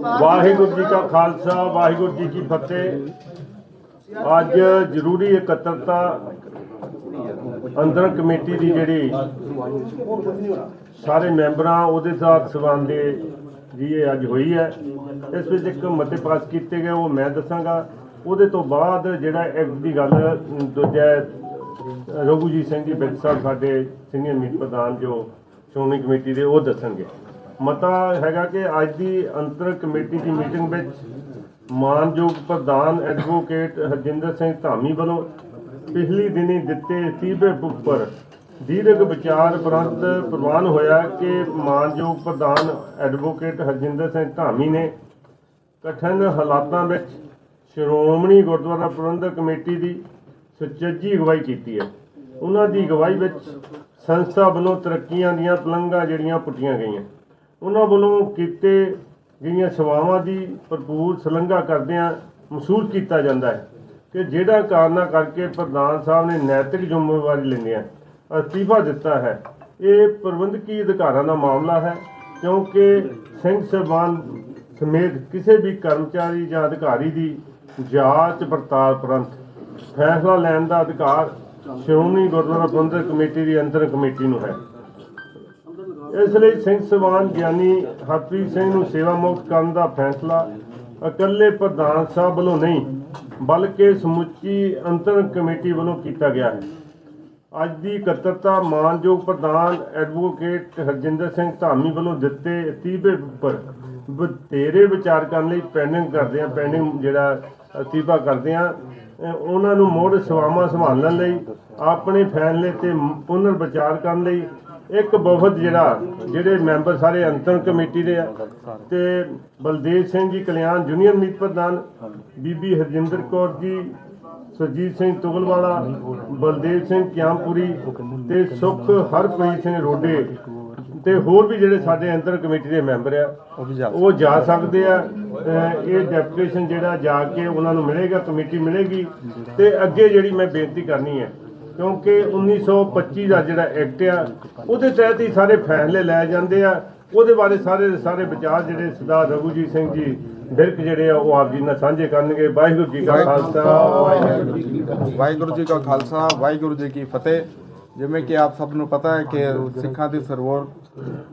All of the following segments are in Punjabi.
ਵਾਹਿਗੁਰੂ ਜੀ ਕਾ ਖਾਲਸਾ, ਵਾਹਿਗੁਰੂ ਜੀ ਕੀ ਫਤਿਹ। ਅੱਜ ਜ਼ਰੂਰੀ ਇਕੱਤਰਤਾ ਅੰਦਰ ਕਮੇਟੀ ਦੀ ਜਿਹੜੀ ਸਾਰੇ ਮੈਂਬਰਾਂ, ਉਹਦੇ ਸਾਥ ਸੰਬੰਧੇ ਜੀ ਇਹ ਅੱਜ ਹੋਈ ਹੈ। ਇਸ ਵਿੱਚ ਇੱਕ ਮਤੇ ਪਾਸ ਕੀਤੇ ਗਏ, ਉਹ ਮੈਂ ਦੱਸਾਂਗਾ। ਉਹਦੇ ਤੋਂ ਬਾਅਦ ਜਿਹੜਾ ਐਕਟ ਦੀ ਗੱਲ, ਦੂਜਾ ਰਘੂਜੀਤ ਸਿੰਘ ਜੀ ਬਿੱਟ ਸਾਹਿਬ ਸਾਡੇ ਸੀਨੀਅਰ ਮੀਤ ਪ੍ਰਧਾਨ ਜੋ ਸ਼੍ਰੋਮਣੀ ਕਮੇਟੀ ਦੇ, ਉਹ ਦੱਸਣਗੇ। ਮਤਾ ਹੈਗਾ ਕਿ ਅੱਜ ਦੀ ਅੰਤਰ ਕਮੇਟੀ ਦੀ ਮੀਟਿੰਗ ਵਿੱਚ ਮਾਨਯੋਗ ਪ੍ਰਧਾਨ ਐਡਵੋਕੇਟ ਹਰਜਿੰਦਰ ਸਿੰਘ ਧਾਮੀ ਵੱਲੋਂ ਪਿਛਲੀ ਦਿਨੀ ਦਿੱਤੇ ਅਸਤੀਫੇ ਉੱਪਰ ਦੀਰਘ ਵਿਚਾਰ ਉਪਰੰਤ ਪ੍ਰਵਾਨ ਹੋਇਆ ਕਿ ਮਾਨਯੋਗ ਪ੍ਰਧਾਨ ਐਡਵੋਕੇਟ ਹਰਜਿੰਦਰ ਸਿੰਘ ਧਾਮੀ ਨੇ ਕਠਿਨ ਹਾਲਾਤਾਂ ਵਿੱਚ ਸ਼੍ਰੋਮਣੀ ਗੁਰਦੁਆਰਾ ਪ੍ਰਬੰਧਕ ਕਮੇਟੀ ਦੀ ਸੁਚੱਜੀ ਅਗਵਾਈ ਕੀਤੀ ਹੈ। ਉਹਨਾਂ ਦੀ ਅਗਵਾਈ ਵਿੱਚ ਸੰਸਥਾ ਵੱਲੋਂ ਤਰੱਕੀਆਂ ਦੀਆਂ ਪਲੰਘਾਂ ਜਿਹੜੀਆਂ ਪੁੱਟੀਆਂ ਗਈਆਂ। ਉਹਨਾਂ ਵੱਲੋਂ ਕੀਤੇ ਗਈਆਂ ਸੇਵਾਵਾਂ ਦੀ ਭਰਪੂਰ ਸ਼ਲਾਘਾ ਕਰਦਿਆਂ ਮਹਿਸੂਸ ਕੀਤਾ ਜਾਂਦਾ ਹੈ ਕਿ ਜਿਹੜਾ ਕਾਰਨਾਂ ਕਰਕੇ ਪ੍ਰਧਾਨ ਸਾਹਿਬ ਨੇ ਨੈਤਿਕ ਜ਼ਿੰਮੇਵਾਰੀ ਲੈਂਦਿਆਂ ਅਸਤੀਫਾ ਦਿੱਤਾ ਹੈ, ਇਹ ਪ੍ਰਬੰਧਕੀ ਅਧਿਕਾਰਾਂ ਦਾ ਮਾਮਲਾ ਹੈ, ਕਿਉਂਕਿ ਸਿੰਘ ਸਾਹਿਬਾਨ ਸਮੇਤ ਕਿਸੇ ਵੀ ਕਰਮਚਾਰੀ ਜਾਂ ਅਧਿਕਾਰੀ ਦੀ ਜਾਂਚ ਪੜਤਾਲ ਉਪਰੰਤ ਫੈਸਲਾ ਲੈਣ ਦਾ ਅਧਿਕਾਰ ਸ਼੍ਰੋਮਣੀ ਗੁਰਦੁਆਰਾ ਪ੍ਰਬੰਧਕ ਕਮੇਟੀ ਦੀ ਅੰਤਰ ਕਮੇਟੀ ਨੂੰ ਹੈ। ਇਸ ਲਈ ਸਿੰਘ ਸਵਾਨ ਗਿਆਨੀ ਹਰਪ੍ਰੀਤ ਸਿੰਘ ਨੂੰ ਸੇਵਾ ਮੁਕਤ ਕਰਨ ਦਾ ਫੈਸਲਾ ਇਕੱਲੇ ਪ੍ਰਧਾਨ ਸਾਹਿਬ ਵੱਲੋਂ ਨਹੀਂ, ਬਲਕਿ ਸਮੁੱਚੀ ਅੰਤਰ ਕਮੇਟੀ ਵੱਲੋਂ ਕੀਤਾ ਗਿਆ ਹੈ। ਅੱਜ ਦੀ ਇਕੱਤਰਤਾ ਮਾਨਯੋਗ ਪ੍ਰਧਾਨ ਐਡਵੋਕੇਟ ਹਰਜਿੰਦਰ ਸਿੰਘ ਧਾਮੀ ਵੱਲੋਂ ਦਿੱਤੇ ਅਤੀਬੇ ਉੱਪਰ ਬਥੇਰੇ ਵਿਚਾਰ ਕਰਨ ਲਈ ਪੈਂਡਿੰਗ ਕਰਦੇ ਆ ਪੈਂਡਿੰਗ ਜਿਹੜਾ ਅਸਤੀਫਾ ਕਰਦੇ ਆ ਉਹਨਾਂ ਨੂੰ ਮੋੜ ਸੇਵਾਵਾਂ ਸੰਭਾਲਣ ਲਈ, ਆਪਣੇ ਫੈਸਲੇ ਤੇ ਪੁਨਰ ਵਿਚਾਰ ਕਰਨ ਲਈ ਇੱਕ ਵਫਦ ਜਿਹੜਾ ਜਿਹੜੇ ਮੈਂਬਰ ਸਾਰੇ ਅੰਤਰ ਕਮੇਟੀ ਦੇ ਆ ਤੇ ਬਲਦੇਵ ਸਿੰਘ ਜੀ ਕਲਿਆਣ ਜੂਨੀਅਰ ਮੀਤ ਪ੍ਰਧਾਨ ਬੀਬੀ ਹਰਜਿੰਦਰ ਕੌਰ ਜੀ ਸੁਰਜੀਤ ਸਿੰਘ ਤੁਗਲਵਾਲਾ ਬਲਦੇਵ ਸਿੰਘ ਕਿਆਮਪੁਰੀ ਤੇ ਸੁਖ ਹਰਪ੍ਰੀਤ ਸਿੰਘ ਰੋਡੇ ਤੇ ਹੋਰ ਵੀ ਜਿਹੜੇ ਸਾਡੇ ਅੰਤਰ ਕਮੇਟੀ ਦੇ ਮੈਂਬਰ ਆ ਉਹ ਜਾ ਸਕਦੇ ਆ। ਇਹ ਡੈਪੂਟੇਸ਼ਨ ਜਿਹੜਾ ਜਾ ਕੇ ਉਹਨਾਂ ਨੂੰ ਮਿਲੇਗਾ ਕਮੇਟੀ ਮਿਲੇਗੀ ਤੇ ਅੱਗੇ ਜਿਹੜੀ ਮੈਂ ਬੇਨਤੀ ਕਰਨੀ ਹੈ ਕਿਉਂਕਿ 1925 ਦਾ ਜਿਹੜਾ ਐਕਟ ਆ ਉਹਦੇ ਤਹਿਤ ਹੀ ਸਾਰੇ ਫੈਸਲੇ ਲੈ ਜਾਂਦੇ ਆ। ਉਹਦੇ ਬਾਰੇ ਸਾਰੇ ਸਾਰੇ ਵਿਚਾਰ ਜਿਹੜੇ ਸਰਦਾਰ ਰਘੂਜੀਤ ਸਿੰਘ ਜੀ ਬਿਰਕ ਜਿਹੜੇ ਆ ਉਹ ਆਪ ਜੀ ਨਾਲ ਸਾਂਝੇ ਕਰਨਗੇ। ਵਾਹਿਗੁਰੂ ਜੀ ਕਾ ਖਾਲਸਾ। ਵਾਹਿਗੁਰੂ ਜੀ ਕੀ ਖਾਲਸਾ ਵਾਹਿਗੁਰੂ ਜੀ ਕੀ ਫਤਿਹ। ਜਿਵੇਂ ਕਿ ਆਪ ਸਭ ਨੂੰ ਪਤਾ ਹੈ ਕਿ ਸਿੱਖਾਂ ਦੀ ਸਰਵੋਰ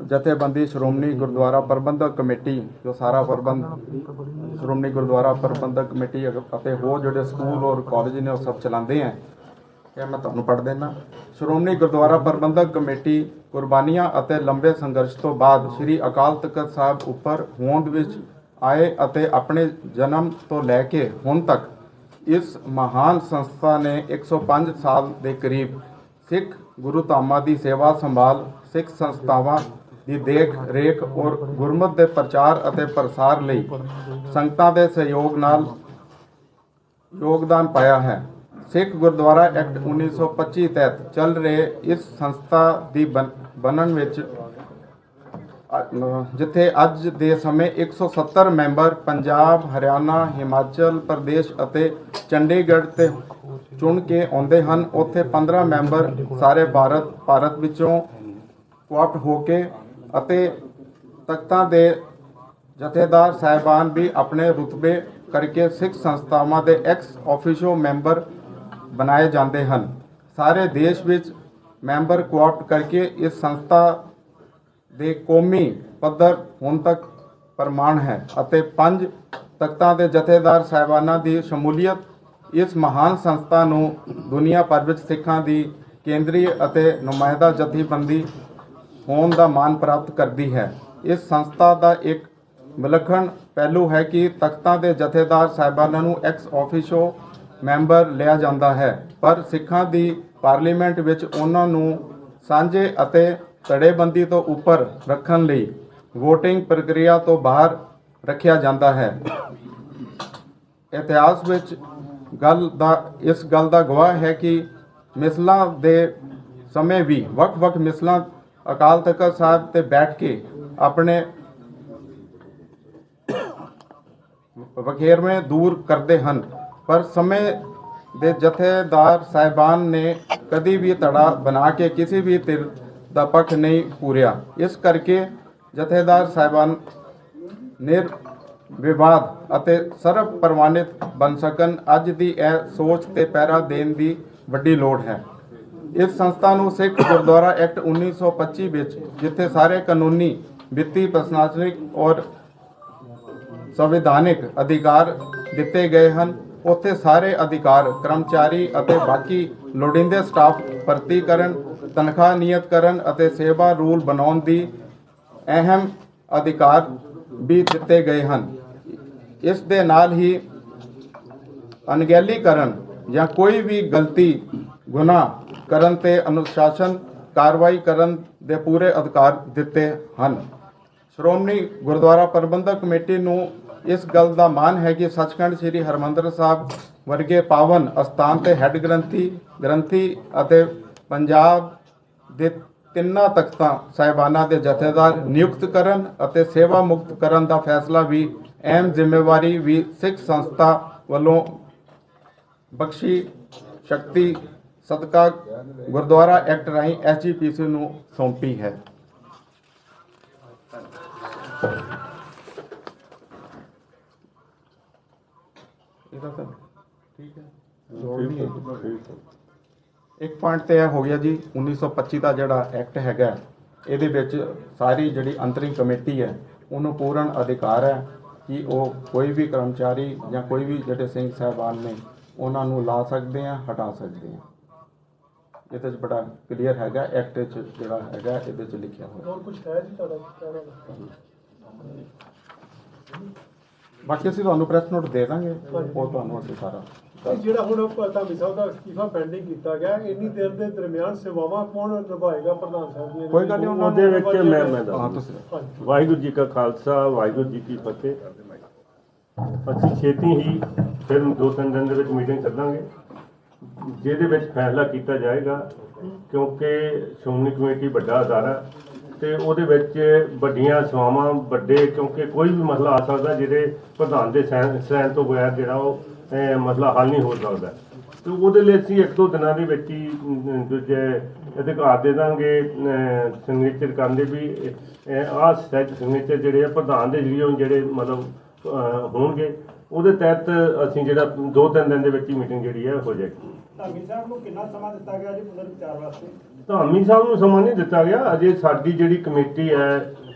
ਜਥੇਬੰਦੀ ਸ਼੍ਰੋਮਣੀ ਗੁਰਦੁਆਰਾ ਪ੍ਰਬੰਧਕ ਕਮੇਟੀ ਜੋ ਸਾਰਾ ਪ੍ਰਬੰਧ ਸ਼੍ਰੋਮਣੀ ਗੁਰਦੁਆਰਾ ਪ੍ਰਬੰਧਕ ਕਮੇਟੀ ਅਤੇ ਹੋਰ ਜਿਹੜੇ ਸਕੂਲ ਔਰ ਕਾਲਜ ਨੇ ਉਹ ਸਭ ਚਲਾਉਂਦੇ ਹੈ ਇਹ ਮੈਂ ਤੁਹਾਨੂੰ ਪੜ੍ਹ ਦੇਣਾ ਸ਼੍ਰੋਮਣੀ ਗੁਰਦੁਆਰਾ ਪ੍ਰਬੰਧਕ ਕਮੇਟੀ ਕੁਰਬਾਨੀਆਂ ਅਤੇ ਲੰਬੇ ਸੰਘਰਸ਼ ਤੋਂ ਬਾਅਦ ਸ੍ਰੀ ਅਕਾਲ ਤਖਤ ਸਾਹਿਬ ਉੱਪਰ ਹੋਂਦ ਵਿੱਚ ਆਏ ਅਤੇ ਆਪਣੇ ਜਨਮ ਤੋਂ ਲੈ ਕੇ ਹੁਣ ਤੱਕ ਇਸ ਮਹਾਨ ਸੰਸਥਾ ਨੇ 105 ਸਾਲ ਦੇ ਕਰੀਬ ਸਿੱਖ ਗੁਰੂ ਧਾਮਾਂ ਦੀ ਸੇਵਾ ਸੰਭਾਲ, ਸਿੱਖ ਸੰਸਥਾਵਾਂ ਦੀ ਦੇਖ ਰੇਖ ਔਰ ਗੁਰਮਤ ਦੇ ਪ੍ਰਚਾਰ ਅਤੇ ਪ੍ਰਸਾਰ ਲਈ ਸੰਗਤਾਂ ਦੇ ਸਹਿਯੋਗ ਨਾਲ ਯੋਗਦਾਨ ਪਾਇਆ ਹੈ। ਸਿੱਖ ਗੁਰਦੁਆਰਾ ਐਕਟ 1925 ਤਹਿਤ ਚੱਲ ਰਹੇ ਇਸ ਸੰਸਥਾ ਦੀ ਬਣ- ਬਣਨ ਵਿੱਚ ਜਿੱਥੇ ਅੱਜ ਦੇ ਸਮੇਂ 170 ਮੈਂਬਰ ਪੰਜਾਬ, ਹਰਿਆਣਾ, ਹਿਮਾਚਲ ਪ੍ਰਦੇਸ਼ ਅਤੇ ਚੰਡੀਗੜ੍ਹ ਤੇ ਚੁਣ ਕੇ ਆਉਂਦੇ ਹਨ। ਉੱਥੇ 15 ਮੈਂਬਰ ਸਾਰੇ ਭਾਰਤ ਭਾਰਤ ਵਿੱਚੋਂ ਕੁਆਪਟ ਹੋ ਕੇ ਅਤੇ ਤਖਤਾਂ ਦੇ ਜਥੇਦਾਰ ਸਾਹਿਬਾਨ ਵੀ ਆਪਣੇ ਰੁਤਬੇ ਕਰਕੇ ਸਿੱਖ ਸੰਸਥਾਵਾਂ ਦੇ ਐਕਸ ਆਫੀਸ਼ੋ ਮੈਂਬਰ ਬਣਾਏ ਜਾਂਦੇ ਹਨ। ਸਾਰੇ ਦੇਸ਼ ਵਿੱਚ ਮੈਂਬਰ ਕੁਆਪਟ ਕਰਕੇ ਇਸ ਸੰਸਥਾ ਦੇ ਕੌਮੀ ਪੱਧਰ ਹੁਣ ਤੱਕ ਪ੍ਰਮਾਣ ਹੈ ਅਤੇ ਪੰਜ ਤਖਤਾਂ ਦੇ ਜਥੇਦਾਰ ਸਾਹਿਬਾਨਾਂ ਦੀ ਸ਼ਮੂਲੀਅਤ ਇਸ ਮਹਾਨ ਸੰਸਥਾ ਨੂੰ ਦੁਨੀਆ ਭਰ ਵਿੱਚ ਸਿੱਖਾਂ ਦੀ ਕੇਂਦਰੀ ਅਤੇ ਨੁਮਾਇੰਦਾ ਜਥੇਬੰਦੀ ਹੋਣ ਦਾ ਮਾਣ ਪ੍ਰਾਪਤ ਕਰਦੀ ਹੈ। ਇਸ ਸੰਸਥਾ ਦਾ ਇੱਕ ਵਿਲੱਖਣ ਪਹਿਲੂ ਹੈ ਕਿ ਤਖਤਾਂ ਦੇ ਜਥੇਦਾਰ ਸਾਹਿਬਾਨਾਂ ਨੂੰ ਐਕਸ ਆਫੀਸ਼ੋ ਮੈਂਬਰ ਲਿਆ ਜਾਂਦਾ ਹੈ। ਪਰ ਸਿੱਖਾਂ ਦੀ ਪਾਰਲੀਮੈਂਟ ਵਿੱਚ ਉਹਨਾਂ ਨੂੰ ਸਾਂਝੇ ਅਤੇ ਧੜੇਬੰਦੀ ਤੋਂ ਉੱਪਰ ਰੱਖਣ ਲਈ VOTING ਪ੍ਰਕਿਰਿਆ ਤੋਂ ਬਾਹਰ ਰੱਖਿਆ ਜਾਂਦਾ ਹੈ। ਇਤਿਹਾਸ ਵਿੱਚ ਗੱਲ ਦਾ, ਇਸ ਗੱਲ ਦਾ ਗਵਾਹ ਹੈ ਕਿ ਮਿਸਲਾਂ ਦੇ ਸਮੇਂ ਵੀ ਵੱਖ-ਵੱਖ ਮਿਸਲਾਂ ਅਕਾਲ ਤਖਤ ਸਾਹਿਬ ਤੇ ਬੈਠ ਕੇ ਆਪਣੇ ਵਖੇਰਵੇਂ ਦੂਰ ਕਰਦੇ ਹਨ। ਪਰ ਸਮੇਂ ਦੇ ਜਥੇਦਾਰ ਸਾਹਿਬਾਨ ਨੇ ਕਦੀ ਵੀ ਤੜਾ ਬਣਾ ਕੇ ਕਿਸੇ ਵੀ ਧਿਰ ਦਾ ਪੱਖ ਨਹੀਂ ਪੂਰਿਆ। ਇਸ ਕਰਕੇ ਜਥੇਦਾਰ ਸਾਹਿਬਾਨ ਨਿਰ ਵਿਵਾਦ ਅਤੇ ਸਰਵ ਪ੍ਰਵਾਨਿਤ ਬਣ ਸਕਣ ਅੱਜ ਦੀ ਇਹ ਸੋਚ ਤੇ ਪਹਿਰਾ ਦੇਣ ਦੀ ਵੱਡੀ ਲੋੜ ਹੈ। ਇਸ ਸੰਸਥਾ ਨੂੰ ਸਿੱਖ ਗੁਰਦੁਆਰਾ ਐਕਟ 1925 ਵਿੱਚ, ਜਿੱਥੇ ਸਾਰੇ ਕਾਨੂੰਨੀ, ਵਿੱਤੀ, ਪ੍ਰਸ਼ਾਸਨਿਕ ਔਰ ਸੰਵਿਧਾਨਿਕ ਅਧਿਕਾਰ ਦਿੱਤੇ ਗਏ ਹਨ ਉੱਥੇ ਸਾਰੇ ਅਧਿਕਾਰ, ਕਰਮਚਾਰੀ ਅਤੇ ਬਾਕੀ ਲੋੜੀਂਦੇ ਸਟਾਫ ਭਰਤੀ ਕਰਨ, ਤਨਖਾਹ ਨਿਯਤ ਕਰਨ ਅਤੇ ਸੇਵਾ ਰੂਲ ਬਣਾਉਣ ਦੀ ਅਹਿਮ ਅਧਿਕਾਰ ਵੀ ਦਿੱਤੇ ਗਏ ਹਨ। ਇਸ ਦੇ ਨਾਲ ਹੀ ਅਣਗਹਿਲੀ ਕਰਨ ਜਾਂ ਕੋਈ ਵੀ ਗਲਤੀ, ਗੁਨਾਹ ਕਰਨ ਤੇ ਅਨੁਸ਼ਾਸਨ ਕਾਰਵਾਈ ਕਰਨ ਦੇ ਪੂਰੇ ਅਧਿਕਾਰ ਦਿੱਤੇ ਹਨ। ਸ਼੍ਰੋਮਣੀ ਗੁਰਦੁਆਰਾ ਪ੍ਰਬੰਧਕ ਕਮੇਟੀ ਨੂੰ ਇਸ ਗੱਲ ਦਾ ਮਾਣ ਹੈ ਕਿ ਸੱਚਖੰਡ ਸ੍ਰੀ ਹਰਮੰਦਰ ਸਾਹਿਬ ਵਰਗੇ ਪਾਵਨ ਅਸਥਾਨ ਤੇ ਹੈੱਡ ਗ੍ਰੰਥੀ ਗ੍ਰੰਥੀ ਅਤੇ ਪੰਜਾਬ ਦੇ ਤਿੰਨਾਂ ਤਖਤਾਂ ਸਾਹਿਬਾਨਾਂ ਦੇ ਜਥੇਦਾਰ ਨਿਯੁਕਤ ਕਰਨ ਅਤੇ ਸੇਵਾ ਮੁਕਤ ਕਰਨ ਦਾ ਫੈਸਲਾ ਵੀ ਅਹਿਮ ਜ਼ਿੰਮੇਵਾਰੀ ਵੀ ਸਿੱਖ ਸੰਸਥਾ ਵੱਲੋਂ ਬਖਸ਼ੀ ਸ਼ਕਤੀ ਸਦਕਾ ਗੁਰਦੁਆਰਾ ਐਕਟ ਰਾਹੀਂ ਐਸਜੀਪੀਸੀ ਨੂੰ ਸੌਂਪੀ ਹੈ। ਇਹਦਾ ਤਾਂ ਠੀਕ ਹੈ। ਲੋੜ ਨਹੀਂ ਹੈ ਇੱਕ ਪੁਆਇੰਟ ਤੇ ਇਹ ਹੋ ਗਿਆ ਜੀ 1925 ਦਾ ਜਿਹੜਾ ਐਕਟ ਹੈਗਾ ਇਹਦੇ ਵਿੱਚ ਸਾਰੀ ਜਿਹੜੀ ਅੰਤਰਿਮ ਕਮੇਟੀ ਹੈ ਉਹਨੂੰ ਪੂਰਨ ਅਧਿਕਾਰ ਹੈ ਕਿ ਉਹ ਕੋਈ ਵੀ ਕਰਮਚਾਰੀ ਜਾਂ ਕੋਈ ਵੀ ਜਿਹੜੇ ਸਿੰਘ ਸਾਹਿਬਾਨ ਨੇ ਉਹਨਾਂ ਨੂੰ ਲਾ ਸਕਦੇ ਆ ਹਟਾ ਸਕਦੇ ਆ। ਇਹਦੇ 'ਚ ਬੜਾ ਕਲੀਅਰ ਹੈਗਾ ਐਕਟ 'ਚ ਜਿਹੜਾ ਹੈਗਾ ਇਹਦੇ 'ਚ ਲਿਖਿਆ ਹੋਇਆ। ਹੋਰ ਕੁਝ ਹੈ ਜੀ ਤੁਹਾਡਾ ਕਹਿਣਾ? ਬਾਕੀ ਅਸੀਂ ਤੁਹਾਨੂੰ ਪ੍ਰੈਸ ਨੋਟ ਦੇ ਦਾਂਗੇ ਉਹ ਤੁਹਾਨੂੰ ਅਸੀਂ ਸਾਰਾ ਜਿਹੜਾ ਹੁਣ ਧਾਮੀ ਸਾਹਿਬ ਦਾ ਅਸਤੀਫਾ ਪੈਂਡਿੰਗ ਕੀਤਾ ਗਿਆ ਇੰਨੀ ਦੇਰ ਦੇ ਦਰਮਿਆਨ ਸੇਵਾਵਾਂ ਕੌਣ ਨਿਭਾਏਗਾ ਪ੍ਰਧਾਨ ਸਾਹਿਬ ਦੀਆਂ? ਕੋਈ ਗੱਲ ਨਹੀਂ, ਉਹਨਾਂ ਉਹਦੇ ਵਿੱਚ ਮੈਂ ਮੈਂ ਹਾਂ ਦੱਸ। ਤੁਸੀਂ। ਵਾਹਿਗੁਰੂ ਜੀ ਕਾ ਖਾਲਸਾ ਵਾਹਿਗੁਰੂ ਜੀ ਕੀ ਫਤਿਹ। ਅਸੀਂ ਛੇਤੀ ਹੀ ਫਿਰ ਦੋ ਤਿੰਨ ਦਿਨ ਦੇ ਵਿੱਚ ਮੀਟਿੰਗ ਸੱਦਾਂਗੇ ਜਿਹਦੇ ਵਿੱਚ ਫੈਸਲਾ ਕੀਤਾ ਜਾਏਗਾ ਕਿਉਂਕਿ ਸ਼੍ਰੋਮਣੀ ਕਮੇਟੀ ਵੱਡਾ ਅਦਾਰਾ ਤੇ ਉਹਦੇ ਵਿੱਚ ਵੱਡੀਆਂ ਸੇਵਾਵਾਂ, ਵੱਡੇ ਕਿਉਂਕਿ ਕੋਈ ਵੀ ਮਸਲਾ ਆ ਸਕਦਾ ਜਿਹਦੇ ਪ੍ਰਧਾਨ ਦੇ ਸਹਿਣ ਸੈਨ ਤੋਂ ਬਗੈਰ ਜਿਹੜਾ ਉਹ ਮਸਲਾ ਹੱਲ ਨਹੀਂ ਹੋ ਸਕਦਾ। ਤੇ ਉਹਦੇ ਲਈ ਅਸੀਂ ਇੱਕ ਦੋ ਦਿਨਾਂ ਦੇ ਵਿੱਚ ਹੀ ਦੂਜੇ ਅਧਿਕਾਰ ਦੇ ਦਾਂਗੇ ਸਿਗਨੇਚਰ ਕਰਨ ਦੇ ਵੀ ਆਹ ਸਟੈਚ ਸਿਗਨੇਚਰ ਜਿਹੜੇ ਆ ਪ੍ਰਧਾਨ ਦੇ ਜਰੀਏ ਜਿਹੜੇ ਮਤਲਬ ਹੋਣਗੇ। ਉਹਦੇ ਤਹਿਤ ਅਸੀਂ ਜਿਹੜਾ ਦੋ ਤਿੰਨ ਦਿਨ ਦੇ ਵਿੱਚ ਹੀ ਮੀਟਿੰਗ ਜਿਹੜੀ ਹੈ ਹੋ ਜਾਏਗੀ। ਧਾਮੀ ਸਾਹਿਬ ਨੂੰ ਕਿੰਨਾ ਸਮਾਂ ਦਿੱਤਾ ਗਿਆ ਜੀ ਪੁਨਰ ਵਿਚਾਰ ਵਾਸਤੇ? ਧਾਮੀ ਸਾਹਿਬ ਨੂੰ ਸਮਾਂ ਨਹੀਂ ਦਿੱਤਾ ਗਿਆ। ਅਜੇ ਸਾਡੀ ਜਿਹੜੀ ਕਮੇਟੀ ਹੈ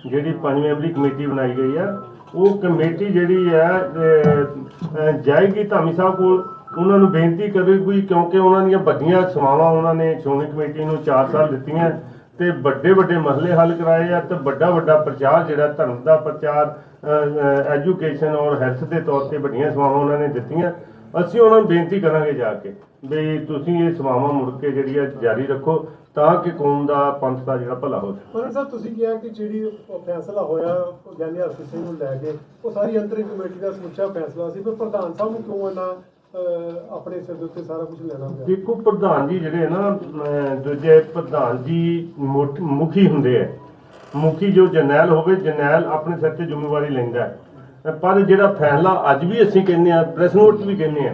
ਜਿਹੜੀ ਪੰਜ ਮੈਂਬਰੀ ਕਮੇਟੀ ਬਣਾਈ ਗਈ ਹੈ ਉਹ ਕਮੇਟੀ ਜਿਹੜੀ ਹੈ ਅਹ, ਜਾਏਗੀ ਧਾਮੀ ਸਾਹਿਬ ਕੋਲ। ਉਹਨਾਂ ਨੂੰ ਬੇਨਤੀ ਕਰੇਗੀ ਕਿਉਂਕਿ ਉਹਨਾਂ ਦੀਆਂ ਵੱਡੀਆਂ ਸੇਵਾਵਾਂ ਉਹਨਾਂ ਨੇ ਸ਼੍ਰੋਮਣੀ ਕਮੇਟੀ ਨੂੰ 4 ਸਾਲ ਦਿੱਤੀਆਂ। ਤੇ ਵੱਡੇ ਵੱਡੇ ਮਸਲੇ ਹੱਲ ਕਰਾਏ ਆ ਤੇ ਵੱਡਾ ਵੱਡਾ ਪ੍ਰਚਾਰ ਜਿਹੜਾ ਧਰਮ ਦਾ ਪ੍ਰਚਾਰ ਐਜੂਕੇਸ਼ਨ ਔਰ ਹੈਲਥ ਦੇ ਤੌਰ ਤੇ ਵੱਡੀਆਂ ਸੇਵਾਵਾਂ ਉਹਨਾਂ ਨੇ ਦਿੱਤੀਆਂ। ਅਸੀਂ ਉਹਨਾਂ ਨੂੰ ਬੇਨਤੀ ਕਰਾਂਗੇ ਜਾ ਕੇ। ਵੀ ਤੁਸੀਂ ਇਹ ਸੇਵਾਵਾਂ ਮੁੜ ਕੇ ਜਿਹੜੀ ਆ ਜਾਰੀ ਰੱਖੋ ਤਾਂ ਕਿ ਕੌਮ ਦਾ ਪੰਥ ਦਾ ਜਿਹੜਾ ਭਲਾ ਹੋ ਸਕੇ। ਸਾਹਿਬ ਤੁਸੀਂ ਕਿਹਾ ਕਿ ਜਿਹੜੀ ਫੈਸਲਾ ਹੋਇਆ ਗਿਆਨੀ ਹਰਪ੍ਰੀਤ ਸਿੰਘ ਨੂੰ ਲੈ ਕੇ ਉਹ ਸਾਰੀ ਅੰਤਰਿਮ ਕਮੇਟੀ ਦਾ ਸਮੁੱਚਾ ਫੈਸਲਾ ਸੀ। ਪਰ ਪ੍ਰਧਾਨ ਸਾਹਿਬ ਨੂੰ ਕਿਉਂ ਇਹਨਾਂ ਆਪਣੇ ਸਿਰ ਦੇ ਉੱਤੇ ਸਾਰਾ ਕੁਝ ਲੈਣਾ ਪਿਆ ਦੇਖੋ ਪ੍ਰਧਾਨ ਜੀ ਜਿਹੜੇ ਨਾ ਦੂਜੇ ਪ੍ਰਧਾਨ ਜੀ ਮੁੱਖ- ਮੁਖੀ ਹੁੰਦੇ ਆ। ਮੁਖੀ ਜੋ ਜਰਨੈਲ ਹੋਵੇ ਜਰਨੈਲ ਆਪਣੇ ਸਿਰ ਤੇ ਜ਼ਿੰਮੇਵਾਰੀ ਲੈਂਦਾ ਹੈ। ਪਰ ਜਿਹੜਾ ਫੈਸਲਾ ਅੱਜ ਵੀ ਅਸੀਂ ਕਹਿੰਦੇ ਆ ਪ੍ਰੈਸ ਨੋਟ ਵੀ ਕਹਿੰਦੇ ਆ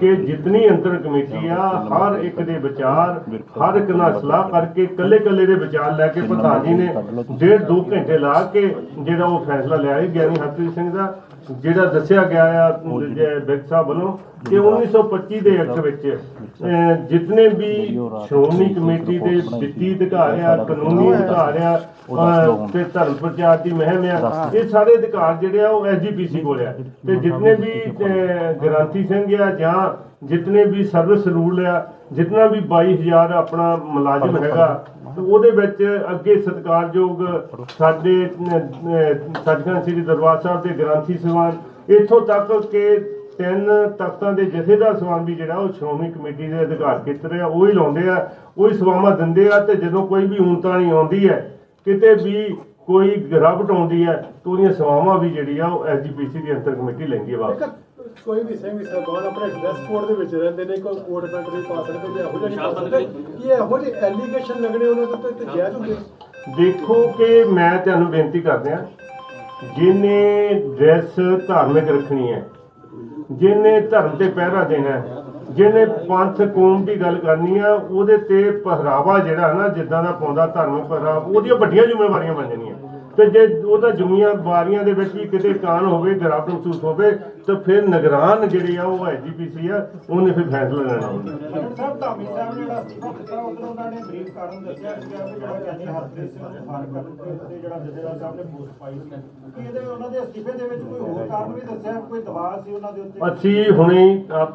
ਕਿ ਜਿਤਨੀ ਅੰਤਰ ਕਮੇਟੀ ਆ ਹਰ ਇੱਕ ਦੇ ਵਿਚਾਰ ਹਰ ਇੱਕ ਨਾਲ ਸਲਾਹ ਕਰਕੇ ਕੱਲੇ ਕੱਲੇ ਦੇ ਵਿਚਾਰ ਲੈ ਕੇ ਪ੍ਰਧਾਨ ਜੀ ਨੇ ਡੇਢ ਦੋ ਘੰਟੇ ਲਾ ਕੇ ਜਿਹੜਾ ਉਹ ਫੈਸਲਾ ਲਿਆ ਹੈ ਗਿਆਨੀ ਹਰਪ੍ਰੀਤ ਸਿੰਘ ਦਾ। ਜਿਹੜਾ ਦੱਸਿਆ ਗਿਆ ਆ ਜੇ ਬਿਰਕ ਸਾਹਿਬ ਵੱਲੋਂ ਕਿ 1925 ਦੇ ਐਕਟ ਵਿੱਚ ਅਹ, ਜਿਤਨੇ ਵੀ ਸ਼੍ਰੋਮਣੀ ਕਮੇਟੀ ਦੇ ਵਿੱਤੀ ਅਧਿਕਾਰ ਆ ਕਾਨੂੰਨੀ ਅਧਿਕਾਰ ਆ ਅਹ, ਤੇ ਧਰਮ ਪ੍ਰਚਾਰ ਦੀ ਮਹਿਮ ਆ ਇਹ ਸਾਰੇ ਅਧਿਕਾਰ ਜਿਹੜੇ ਆ ਉਹ ਐਸਜੀਪੀਸੀ ਕੋਲ ਆ। ਤੇ ਜਿਤਨੇ ਵੀ ਅਹ, ਗ੍ਰਾਂਥੀ ਸਿੰਘ ਆ ਜਾਂ ਜਿਤਨੇ ਵੀ ਸਰਵਿਸ ਰੂਲ ਆ ਜਿਤਨਾ ਵੀ 22000 ਆਪਣਾ ਮੁਲਾਜ਼ਮ ਹੈਗਾ ਉਹਦੇ ਵਿੱਚ ਅੱਗੇ ਸਤਿਕਾਰਯੋਗ ਸਾਡੇ ਅਹ, ਸ੍ਰੀ ਦਰਬਾਰ ਸਾਹਿਬ ਦੇ ਗ੍ਰੰਥੀ ਸਮਾਨ ਇੱਥੋਂ ਤੱਕ ਕਿ ਤਿੰਨ ਤਖਤਾਂ ਦੇ ਜਥੇਦਾਰ ਸਮਾਨ ਵੀ ਜਿਹੜਾ ਉਹ ਸ਼੍ਰੋਮਣੀ ਕਮੇਟੀ ਦੇ ਅਧਿਕਾਰ ਖੇਤਰ ਆ ਉਹ ਹੀ ਲਾਉਂਦੇ ਆ ਉਹ ਹੀ ਸੇਵਾਵਾਂ ਦਿੰਦੇ ਆ ਤੇ ਜਦੋਂ ਕੋਈ ਵੀ ਊਨਤਾ ਨਹੀਂ ਆਉਂਦੀ ਹੈ ਕਿਤੇ ਵੀ ਕੋਈ ਗਿਰਾਵਟ ਆਉਂਦੀ ਹੈ ਤਾਂ ਉਹਦੀਆਂ ਸੇਵਾਵਾਂ ਵੀ ਜਿਹੜੀ ਆ ਉਹ ਐਸਜੀਪੀਸੀ ਦੀ ਅੰਤਰ ਕਮੇਟੀ ਲੈਂਦੀ ਹੈ ਵਾਪਸ। ਕੋਈ ਵੀ ਸਿੰਘ ਸਰਦਾਰ ਆਪਣੇ ਡਰੈਸ ਕੋਡ ਦੇ ਵਿੱਚ ਰਹਿੰਦੇ ਨੇ, ਕੋਈ ਕੋਡ ਪੈਂਟ ਵੀ ਪਾ ਸਕਦੇ ਨੇ, ਇਹੋ ਜਿਹਾ ਕੀ ਇਹੋ ਜਿਹੇ ਐਲੀਗੇਸ਼ਨ ਲੱਗਣੇ ਉਹਨਾਂ ਦੇ ਉੱਤੇ ਜਾਇਜ਼ ਹੁੰਦੇ ਦੇਖੋ ਕਿ ਮੈਂ ਤੁਹਾਨੂੰ ਬੇਨਤੀ ਕਰਦਿਆਂ ਜਿਹਨੇ ਡਰੈਸ ਧਾਰਮਿਕ ਰੱਖਣੀ ਹੈ ਜਿਹਨੇ ਧਰਮ ਤੇ ਪਹਿਰਾ ਦੇਣਾ ਜਿਹਨੇ ਪੰਥ ਕੌਮ ਦੀ ਗੱਲ ਕਰਨੀ ਆ, ਉਹਦੇ ਤੇ ਪਹਿਰਾਵਾ ਜਿਹੜਾ ਨਾ, ਜਿੱਦਾਂ ਦਾ ਪਾਉਂਦਾ ਧਾਰਮਿਕ ਪਹਿਰਾਵਾ, ਉਹਦੀਆਂ ਵੱਡੀਆਂ ਜ਼ਿੰਮੇਵਾਰੀਆਂ ਬਣ ਜਾਣੀਆਂ। ਤੇ ਜੇ ਉਹਦਾ ਜੁਮੀਆਂ ਬਾਰੀਆਂ ਦੇ ਵਿੱਚ ਵੀ ਕਿਤੇ ਕਾਨ ਹੋਵੇ ਗਰਾਬ ਮਹਿਸੂਸ ਹੋਵੇ ਤਾਂ ਫਿਰ ਨਿਗਰਾਨ ਜਿਹੜੇ ਆ ਉਹ ਐਜੀਪੀਸੀ ਆ ਉਹਨੇ ਫਿਰ ਫੈਸਲਾ ਲੈਣਾ ਹੁੰਦਾ ਡਾਕਟਰ ਸਾਹਿਬ ਧਾਮੀ ਸਾਹਿਬ ਨੇ ਜਿਹੜਾ ਅਸਤੀਫਾ ਦਿੱਤਾ ਉਦੋਂ ਉਹਨਾਂ ਨੇ ਬਰੀਫ ਕਾਰਨ ਦੱਸਿਆ ਸੀਗਾ ਕਿ ਜਿਹੜਾ ਗਿਆਨੀ ਹਰਪ੍ਰੀਤ ਸਿੰਘ ਨੂੰ ਫਾਰ ਕਰਨ ਤੇ ਉੱਤੇ ਜਿਹੜਾ ਜਥੇਦਾਰ ਸਾਹਿਬ ਨੇ ਪੋਸਟ ਪਾਈ ਸੀ। ਕਿ ਇਹਦੇ ਉਹਨਾਂ ਦੇ ਅਸਤੀਫੇ ਦੇ ਵਿੱਚ ਕੋਈ ਹੋਰ ਕਾਰਨ ਵੀ ਦੱਸਿਆ ਕੋਈ ਦਬਾਅ ਸੀ ਉਹਨਾਂ ਦੇ ਉੱਤੇ? ਅਸੀਂ ਹੁਣੇ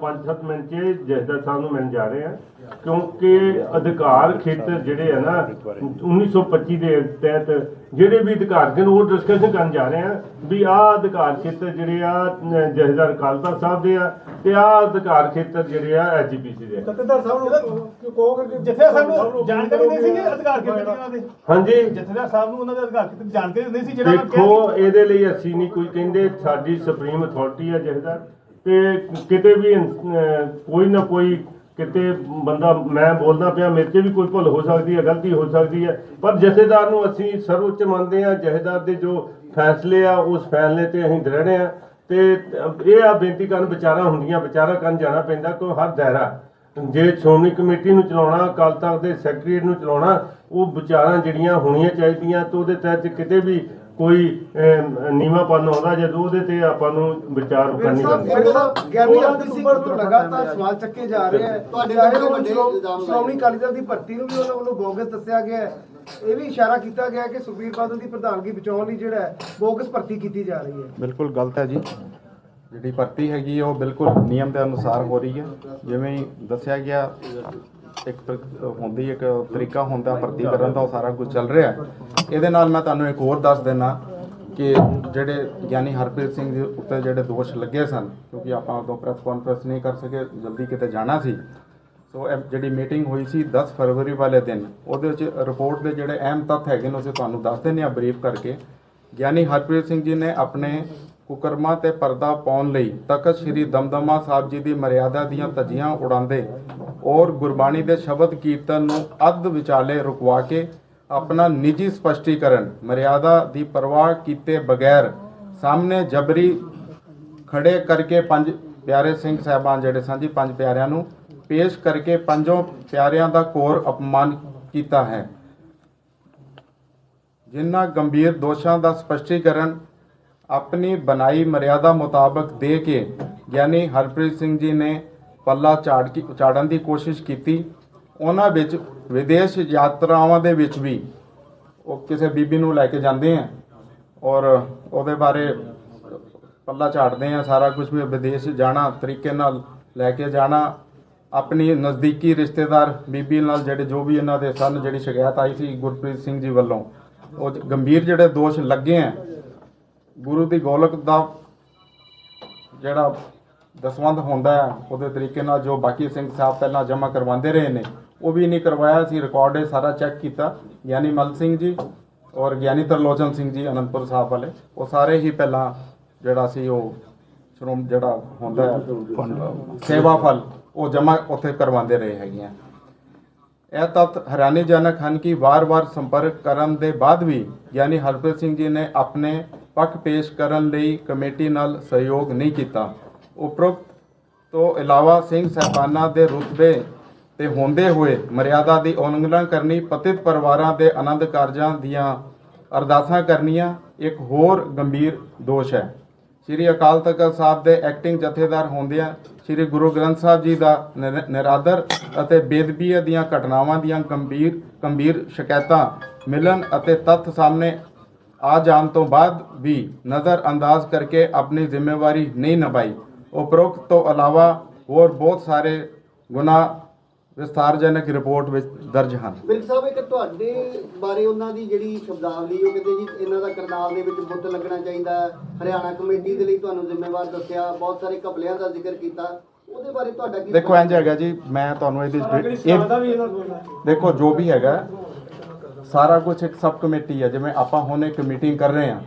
5-7 ਮਿੰਟ 'ਚ ਜਹਦਰ ਸਾਹਿਬ ਨੂੰ ਮਿਲਣ ਜਾ ਰਹੇ ਹਾਂ ਕਿਉਂਕਿ ਅਧਿਕਾਰ ਖੇਤਰ ਜਿਹੜੇ ਆ ਨਾ 1925 ਦੇ ਤਹਿਤ ਜਿਹੜੇ ਵੀ ਅਧਿਕਾਰ ਕੇ ਉਹ ਡਿਸਕਸ਼ਨ ਕਰਨ ਜਾ ਰਹੇ ਆ ਵੀ ਆਹ ਅਧਿਕਾਰ ਖੇਤਰ ਜਿਹੜੇ ਆ ਅਹ ਜਥੇਦਾਰ ਕਾਲਤਾ ਸਾਹਿਬ ਦੇ ਆ ਤੇ ਆਹ ਅਧਿਕਾਰ ਖੇਤਰ ਜਿਹੜੇ ਆ ਐਜੀਪੀਸੀ ਦੇ ਆ। ਜਥੇਦਾਰ ਸਾਹਿਬ ਨੂੰ ਕਹੋਗੇ ਕਿ ਜਥੇਦਾਰ ਸਾਹਿਬ ਨੂੰ ਜਾਣਕਾਰੀ ਨਹੀਂ ਸੀ ਕਿ ਅਧਿਕਾਰ ਖੇਤਰ ਦੀ ਉਹਨਾਂ ਦੇ ਹਾਂਜੀ। ਜਥੇਦਾਰ ਸਾਹਿਬ ਨੂੰ ਉਹਨਾਂ ਦੇ ਅਧਿਕਾਰ ਖੇਤਰ ਦੀ ਜਾਣਕਾਰੀ ਨਹੀਂ ਸੀ ਜਿਹੜਾ ਉਹਨਾਂ ਦੇਖੋ ਇਹਦੇ ਲਈ ਅਸੀਂ ਨਹੀਂ ਕੋਈ ਕਹਿੰਦੇ ਸਾਡੀ ਸੁਪਰੀਮ ਅਥਾਰਟੀ ਹੈ ਜਹਦਰ ਤੇ ਕਿਤੇ ਵੀ ਕੋਈ ਨਾ ਕੋਈ ਕਿਤੇ ਬੰਦਾ ਮੈਂ ਬੋਲਦਾ ਪਿਆ, ਮੇਰੇ 'ਚ ਵੀ ਕੋਈ ਭੁੱਲ ਹੋ ਸਕਦੀ ਹੈ, ਗਲਤੀ ਹੋ ਸਕਦੀ ਹੈ। ਪਰ ਜਥੇਦਾਰ ਨੂੰ ਅਸੀਂ ਸਰਵਉੱਚ ਮੰਨਦੇ ਹਾਂ, ਜਥੇਦਾਰ ਦੇ ਜੋ ਫੈਸਲੇ ਆ, ਉਸ ਫੈਸਲੇ ਤੇ ਅਸੀਂ ਦ੍ਰਿੜ ਹਾਂ। ਤੇ ਇਹ ਆ ਬੇਨਤੀ ਕਰਨ, ਵਿਚਾਰਾਂ ਹੁੰਦੀਆਂ, ਵਿਚਾਰਾ ਕਰਨ ਜਾਣਾ ਪੈਂਦਾ ਕੋਈ ਹਰ ਦਾਇਰਾ, ਜੇ ਸ਼੍ਰੋਮਣੀ ਕਮੇਟੀ ਨੂੰ ਚਲਾਉਣਾ, ਅਕਾਲ ਤਖਤ ਦੇ ਸੈਕਟਰੀਏਟ ਨੂੰ ਚਲਾਉਣਾ, ਉਹ ਵਿਚਾਰਾਂ ਜਿਹੜੀਆਂ ਹੋਣੀਆਂ ਚਾਹੀਦੀਆਂ, ਤੇ ਉਹਦੇ ਤਹਿਤ ਕਿਤੇ ਵੀ ਕੋਈ ਨੀਵਾਪਨ ਆਉਂਦਾ ਜਦੋਂ ਉਹਦੇ ਤੇ ਆਪਾਂ ਨੂੰ ਵਿਚਾਰ ਕਰਨੀ ਪੈਂਦੀ ਗਿਆਨੀ ਅਰਪੀ ਸਿੰਘ ਤੋਂ ਲਗਾਤਾਰ ਸਵਾਲ ਚੱਕੇ ਜਾ ਰਹੇ ਹੈ। ਤੁਹਾਡੇ ਵੱਡੇ ਇਲਜ਼ਾਮ ਸ਼੍ਰੋਮਣੀ ਅਕਾਲੀ ਦਲ ਦੀ ਭਰਤੀ ਨੂੰ ਵੀ ਉਹਨਾਂ ਵੱਲੋਂ ਬੋਗਸ ਦੱਸਿਆ ਗਿਆ ਹੈ। ਇਹ ਵੀ ਇਸ਼ਾਰਾ ਕੀਤਾ ਗਿਆ ਹੈ ਕਿ ਸੁਖਬੀਰ ਬਾਦਲ ਦੀ ਪ੍ਰਧਾਨਗੀ ਬਚਾਉਣ ਲਈ ਜਿਹੜਾ ਹੈ ਬੋਗਸ ਭਰਤੀ ਕੀਤੀ ਜਾ ਰਹੀ ਹੈ। ਬਿਲਕੁਲ ਗਲਤ ਹੈ ਜੀ। ਜਿਹੜੀ ਭਰਤੀ ਹੈਗੀ ਉਹ ਬਿਲਕੁਲ ਨਿਯਮ ਦੇ ਅਨੁਸਾਰ ਹੋ ਰਹੀ ਹੈ। ਜਿਵੇਂ ਦੱਸਿਆ ਗਿਆ ਇੱਕ ਤਰ- ਹੁੰਦੀ ਇੱਕ ਤਰੀਕਾ ਹੁੰਦਾ ਭਰਤੀ ਕਰਨ ਦਾ, ਉਹ ਸਾਰਾ ਕੁਝ ਚੱਲ ਰਿਹਾ। ਹੈ ਇਹਦੇ ਨਾਲ ਮੈਂ ਤੁਹਾਨੂੰ ਇੱਕ ਹੋਰ ਦੱਸ ਦੇਣਾ ਕਿ ਜਿਹੜੇ ਗਿਆਨੀ ਹਰਪ੍ਰੀਤ ਸਿੰਘ ਦੇ ਉੱਤੇ ਜਿਹੜੇ ਦੋਸ਼ ਲੱਗੇ ਸਨ, ਕਿਉਂਕਿ ਆਪਾਂ ਉਦੋਂ ਪ੍ਰੈਸ ਕਾਨਫਰੰਸ ਨਹੀਂ ਕਰ ਸਕੇ, ਜਲਦੀ ਕਿਤੇ ਜਾਣਾ ਸੀ। ਸੋ ਇਹ ਜਿਹੜੀ ਮੀਟਿੰਗ ਹੋਈ ਸੀ 10 ਫਰਵਰੀ ਵਾਲੇ ਦਿਨ, ਉਹਦੇ ਵਿੱਚ ਰਿਪੋਰਟ ਦੇ ਜਿਹੜੇ ਅਹਿਮ ਤੱਥ ਹੈਗੇ ਨੇ ਉਸੇ ਤੁਹਾਨੂੰ ਦੱਸ ਦਿੰਦੇ ਆ ਬਰੀਫ ਕਰਕੇ। ਗਿਆਨੀ ਹਰਪ੍ਰੀਤ ਸਿੰਘ ਜੀ ਨੇ ਆਪਣੇ ਕੁਕਰਮਾਂ ਤੇ ਪਰਦਾ ਪਾਉਣ ਲਈ ਤਖਤ ਸ੍ਰੀ ਦਮਦਮਾ ਸਾਹਿਬ ਜੀ ਦੀ ਮਰਿਆਦਾ ਦੀਆਂ ਧੱਜੀਆਂ ਉਡਾਉਂਦੇ ਔਰ ਗੁਰਬਾਣੀ ਦੇ ਸ਼ਬਦ ਕੀਰਤਨ ਨੂੰ ਅੱਧ ਵਿਚਾਲੇ ਰੁਕਵਾ ਕੇ ਆਪਣਾ ਨਿੱਜੀ ਸਪਸ਼ਟੀਕਰਨ ਮਰਿਆਦਾ ਦੀ ਪਰਵਾਹ ਕੀਤੇ ਬਗੈਰ ਸਾਹਮਣੇ ਜਬਰੀ ਖੜੇ ਕਰਕੇ ਪੰਜ ਪਿਆਰੇ ਸਿੰਘ ਸਾਹਿਬਾਨ ਜਿਹੜੇ ਸਨ ਜੀ, ਪੰਜ ਪਿਆਰਿਆਂ ਨੂੰ ਪੇਸ਼ ਕਰਕੇ ਪੰਜੋਂ ਪਿਆਰਿਆਂ ਦਾ ਘੋਰ ਅਪਮਾਨ ਕੀਤਾ ਹੈ। ਜਿਨ੍ਹਾਂ ਗੰਭੀਰ ਦੋਸ਼ਾਂ ਦਾ ਸਪਸ਼ਟੀਕਰਨ ਆਪਣੀ ਬਣਾਈ ਮਰਿਆਦਾ ਮੁਤਾਬਕ ਦੇ ਕੇ ਗਿਆਨੀ ਹਰਪ੍ਰੀਤ ਸਿੰਘ ਜੀ ਨੇ ਪੱਲਾ ਝਾੜ ਕੀ, ਝਾੜਨ ਦੀ ਕੋਸ਼ਿਸ਼ ਕੀਤੀ। ਉਹਨਾਂ ਵਿੱਚ ਵਿਦੇਸ਼ ਯਾਤਰਾਵਾਂ ਦੇ ਵਿੱਚ ਵੀ ਉਹ ਕਿਸੇ ਬੀਬੀ ਨੂੰ ਲੈ ਕੇ ਜਾਂਦੇ ਆ ਔਰ ਉਹਦੇ ਬਾਰੇ ਪੱਲਾ ਝਾੜਦੇ ਆ, ਸਾਰਾ ਕੁਝ ਵੀ ਵਿਦੇਸ਼ ਜਾਣਾ, ਤਰੀਕੇ ਨਾਲ ਲੈ ਕੇ ਜਾਣਾ। ਆਪਣੀ ਨਜ਼ਦੀਕੀ ਰਿਸ਼ਤੇਦਾਰ ਬੀਬੀ ਨਾਲ ਜਿਹੜੇ ਜੋ ਵੀ ਇਹਨਾਂ ਦੇ ਸਨ, ਜਿਹੜੀ ਸ਼ਿਕਾਇਤ ਆਈ ਸੀ ਗੁਰਪ੍ਰੀਤ ਸਿੰਘ ਜੀ ਵੱਲੋਂ, ਉਹ ਗੰਭੀਰ ਜਿਹੜੇ ਦੋਸ਼ ਲੱਗੇ ਆ ਗੁਰੂ ਦੀ ਗੋਲਕ ਦਾ ਜਿਹੜਾ ਦਸਵੰਧ ਹੁੰਦਾ ਹੈ, ਉਹਦੇ ਤਰੀਕੇ ਨਾਲ ਜੋ ਬਾਕੀ ਸਿੰਘ ਸਾਹਿਬ ਪਹਿਲਾਂ ਜਮ੍ਹਾਂ ਕਰਵਾਉਂਦੇ ਰਹੇ ਨੇ, ਉਹ ਵੀ ਨਹੀਂ ਕਰਵਾਇਆ। ਸੀ ਰਿਕਾਰਡ ਇਹ ਸਾਰਾ ਚੈੱਕ ਕੀਤਾ। ਗਿਆਨੀ ਮਲ ਸਿੰਘ ਜੀ ਔਰ ਗਿਆਨੀ ਤਰਲੋਚਨ ਸਿੰਘ ਜੀ ਅਨੰਦਪੁਰ ਸਾਹਿਬ ਵਾਲੇ, ਉਹ ਸਾਰੇ ਹੀ ਪਹਿਲਾਂ ਜਿਹੜਾ ਸੀ ਉਹ ਸ਼੍ਰੋਮ ਜਿਹੜਾ ਹੁੰਦਾ ਹੈ, ਸੇਵਾ ਫਲ, ਉਹ ਜਮ੍ਹਾਂ ਉੱਥੇ ਕਰਵਾਉਂਦੇ ਰਹੇ ਹੈਗੇ ਆ। ਇਹ ਤੱਥ ਹੈਰਾਨੀਜਨਕ ਹਨ ਕਿ ਵਾਰ-ਵਾਰ ਸੰਪਰਕ ਕਰਨ ਦੇ ਬਾਅਦ ਵੀ ਗਿਆਨੀ ਹਰਪ੍ਰੀਤ ਸਿੰਘ ਜੀ ਨੇ ਆਪਣੇ ਪੱਖ ਪੇਸ਼ ਕਰਨ ਲਈ ਕਮੇਟੀ ਨਾਲ ਸਹਿਯੋਗ ਨਹੀਂ ਕੀਤਾ। ਉਪਰੋਕਤ ਤੋਂ ਇਲਾਵਾ ਸਿੰਘ ਸਾਹਿਬਾਨਾਂ ਦੇ ਰੁਤਬੇ ਤੇ ਹੁੰਦੇ ਹੋਏ ਮਰਿਆਦਾ ਦੀ ਉਲੰਘਣਾ ਕਰਨੀ, ਪਤਿਤ ਪਰਿਵਾਰਾਂ ਦੇ ਆਨੰਦ ਕਾਰਜਾਂ ਦੀਆਂ ਅਰਦਾਸਾਂ ਕਰਨੀਆਂ, ਇੱਕ ਹੋਰ ਗੰਭੀਰ ਦੋਸ਼ ਹੈ। ਸ੍ਰੀ ਅਕਾਲ ਤਖਤ ਸਾਹਿਬ ਦੇ ਐਕਟਿੰਗ ਜਥੇਦਾਰ ਹੁੰਦਿਆਂ ਸ੍ਰੀ ਗੁਰੂ ਗ੍ਰੰਥ ਸਾਹਿਬ ਜੀ ਦਾ ਨਿਰ- ਨਿਰਾਦਰ ਅਤੇ ਬੇਦਬੀ ਦੀਆਂ ਘਟਨਾਵਾਂ ਦੀਆਂ ਗੰਭੀਰ ਗੰਭੀਰ ਸ਼ਿਕਾਇਤਾਂ ਮਿਲਣ ਅਤੇ ਤੱਥ ਸਾਹਮਣੇ ਆ ਜਾਣ ਤੋਂ ਬਾਅਦ ਵੀ ਨਜ਼ਰ ਅੰਦਾਜ਼ ਕਰਕੇ ਆਪਣੀ ਜ਼ਿੰਮੇਵਾਰੀ ਨਹੀਂ ਨਿਭਾਈ। ਉਪਰੋਕਤ ਤੋਂ ਇਲਾਵਾ ਹੋਰ ਬਹੁਤ ਸਾਰੇ ਗੁਨਾਹ ਵਿਸਥਾਰਜਨਕ ਰਿਪੋਰਟ ਵਿੱਚ ਦਰਜ ਹਨ। ਬਿਲਕ ਸਾਹਿਬ ਇੱਕ ਤੁਹਾਡੇ ਬਾਰੇ ਉਹਨਾਂ ਦੀ ਜਿਹੜੀ ਸ਼ਬਦਾਵਲੀ ਉਹ ਕਹਿੰਦੇ ਜੀ ਇਹਨਾਂ ਦਾ ਕਰਨਾਲ ਦੇ ਵਿੱਚ ਬੁੱਤ ਲੱਗਣਾ ਚਾਹੀਦਾ ਹੈ। ਹਰਿਆਣਾ ਕਮੇਟੀ ਦੇ ਲਈ ਤੁਹਾਨੂੰ ਜ਼ਿੰਮੇਵਾਰ ਦੱਸਿਆ ਬਹੁਤ ਸਾਰੇ ਘਪਲਿਆਂ ਦਾ ਜ਼ਿਕਰ ਕੀਤਾ। ਉਹਦੇ ਬਾਰੇ ਤੁਹਾਡਾ ਕੀ ਦੇਖੋ ਇੰਜ ਹੈਗਾ ਜੀ ਮੈਂ ਤੁਹਾਨੂੰ ਇਹਦੀ ਇਹ ਦੇਖੋ ਜੋ ਵੀ ਹੈਗਾ ਸਾਰਾ ਕੁਝ ਇੱਕ ਸਬ ਕਮੇਟੀ ਹੈ ਜਿਵੇਂ ਆਪਾਂ ਹੁਣ ਇੱਕ ਮੀਟਿੰਗ ਕਰ ਰਹੇ ਹਾਂ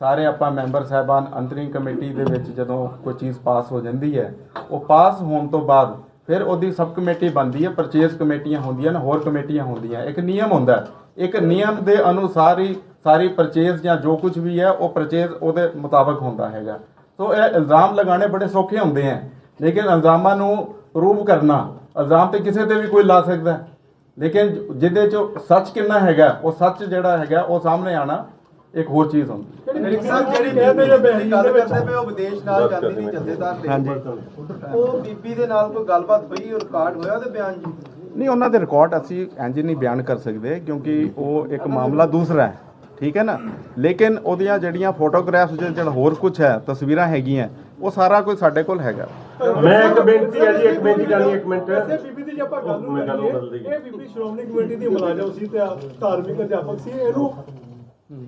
ਸਾਰੇ ਆਪਾਂ ਮੈਂਬਰ ਸਾਹਿਬਾਨ ਅੰਤਰਿੰਗ ਕਮੇਟੀ ਦੇ ਵਿੱਚ ਜਦੋਂ ਕੋਈ ਚੀਜ਼ ਪਾਸ ਹੋ ਜਾਂਦੀ ਹੈ, ਉਹ ਪਾਸ ਹੋਣ ਤੋਂ ਬਾਅਦ ਫਿਰ ਉਹਦੀ ਸਬ ਕਮੇਟੀ ਬਣਦੀ ਹੈ, ਪਰਚੇਸ ਕਮੇਟੀਆਂ ਹੁੰਦੀਆਂ ਨੇ, ਹੋਰ ਕਮੇਟੀਆਂ ਹੁੰਦੀਆਂ। ਇੱਕ ਨਿਯਮ ਹੁੰਦਾ ਇੱਕ ਨਿਯਮ ਦੇ ਅਨੁਸਾਰ ਹੀ ਸਾਰੀ ਪਰਚੇਸ ਜਾਂ ਜੋ ਕੁਝ ਵੀ ਹੈ, ਉਹ ਪਰਚੇਸ ਉਹਦੇ ਮੁਤਾਬਕ ਹੁੰਦਾ ਹੈਗਾ। ਸੋ ਇਹ ਇਲਜ਼ਾਮ ਲਗਾਉਣੇ ਬੜੇ ਸੌਖੇ ਹੁੰਦੇ ਹੈ ਲੇਕਿਨ ਇਲਜ਼ਾਮਾਂ ਨੂੰ ਪ੍ਰੂਵ ਕਰਨਾ, ਇਲਜ਼ਾਮ ਤੇ ਕਿਸੇ ਤੇ ਵੀ ਕੋਈ ਲਾ ਸਕਦਾ। ਲੇਕਿਨ ਜਿਹਦੇ ਚ ਸੱਚ ਕਿੰਨਾ ਹੈਗਾ ਉਹ ਸੱਚ ਜਿਹੜਾ ਹੈਗਾ ਉਹ ਸਾਹਮਣੇ ਆਣਾ ਇੱਕ ਹੋਰ ਚੀਜ਼ ਹੁੰਦੀ। ਜਿਹੜੀ ਕਹਿੰਦੇ ਨੇ ਬਹਿਰੀ ਗੱਲ ਕਰਦੇ ਪਏ ਉਹ ਵਿਦੇਸ਼ ਨਾਲ ਜਾਂਦੀ ਨਹੀਂ ਜਥੇਦਾਰ ਦੇ ਹਾਂਜੀ। ਉਹ ਬੀਬੀ ਦੇ ਨਾਲ ਕੋਈ ਗੱਲਬਾਤ ਹੋਈ ਉਹ ਰਿਕਾਰਡ ਹੋਇਆ ਉਹਦੇ ਬਿਆਨ ਜੀ? ਨਹੀਂ ਉਹਨਾਂ ਦੇ ਰਿਕਾਰਡ ਅਸੀਂ ਇੰਜ ਨਹੀਂ ਬਿਆਨ ਕਰ ਸਕਦੇ ਕਿਉਂਕਿ ਉਹ ਇੱਕ ਮਾਮਲਾ ਦੂਸਰਾ ਹੈ ਠੀਕ ਹੈ ਨਾ? ਲੇਕਿਨ ਉਹਦੀਆਂ ਜਿਹੜੀਆਂ ਫੋਟੋਗ੍ਰਾਫਸ ਜਿਹੜਾ ਹੋਰ ਕੁਝ ਹੈ ਤਸਵੀਰਾਂ ਹੈਗੀਆਂ ਉਹ ਸਾਰਾ ਕੁਝ ਸਾਡੇ ਕੋਲ ਹੈਗਾ। ਮੈਂ ਇੱਕ ਬੇਨਤੀ ਹੈ ਜੀ ਇੱਕ ਬੇਨਤੀ ਕਰਨੀ ਇੱਕ ਮਿੰਟ। ਵੈਸੇ ਬੀਬੀ ਦੀ ਜੇ ਆਪਾਂ ਗੱਲ ਨੂੰ ਮੈਂ ਗੱਲ ਕਰੀਏ। ਇਹ ਬੀਬੀ ਸ਼੍ਰੋਮਣੀ ਕਮੇਟੀ ਦੀ ਮੁਲਾਜ਼ਮ ਸੀ ਤੇ ਆ- ਧਾਰਮਿਕ ਅਧਿਆਪਕ ਸੀ। ਇਹਨੂੰ